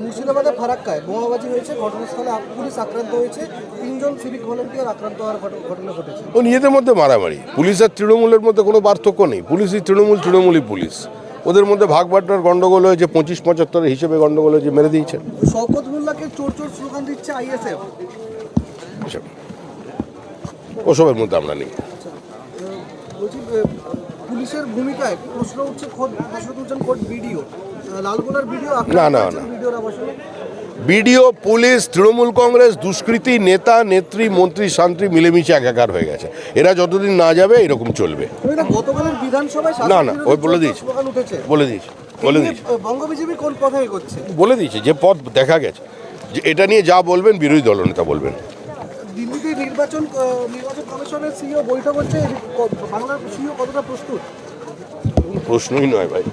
মুর্শিদাবাদে ফারাক্কায় বোমাবাজি হয়েছে ঘটনাস্থলে পুলিশ আক্রান্ত হয়েছে তিনজন সিভিক ভলেন্টিয়ার আক্রান্ত হওয়ার ঘটনা ঘটেছে। ও নিজেদের মধ্যে মারামারি। পুলিশ আর তৃণমূলের মধ্যে কোনো পার্থক্য নেই। পুলিশই তৃণমূল তৃণমূলই পুলিশ। ওদের মধ্যে ভাগ বাটনার গন্ডগোল হয়েছে পঁচিশ পঁচাত্তরের হিসেবে গন্ডগোল হয়েছে মেরে দিয়েছেন শওকত মোল্লাকে চোর চোর স্লোগান দিচ্ছে আইএসএফ ওসবের মধ্যে আমরা নেই। বলছি পুলিশের ভূমিকায় প্রশ্ন উঠছে খোদ প্রশ্ন তুলছেন খোদ লালগোলার ভিডিও না, না, না। বিডিও পুলিশ তৃণমূল কংগ্রেস দুষ্কৃতী নেতা নেত্রী মন্ত্রী শান্তি মিলেমিশে একাকার হয়ে গেছে। এরা যতদিন না যাবে এরকম চলবে। না না, ওই বলে দিয়েছে। বলে দিয়েছি বলে দিয়েছি। বলে দিয়েছি যে পথ দেখা গেছে। যে এটা নিয়ে যা বলবেন বিরোধী দলনেতা বলবেন। দিল্লিতে নির্বাচন নির্বাচন কমিশনের সিও বৈঠক হচ্ছে বাংলার সিও কতটা প্রস্তুত? প্রশ্নই নয় ভাই।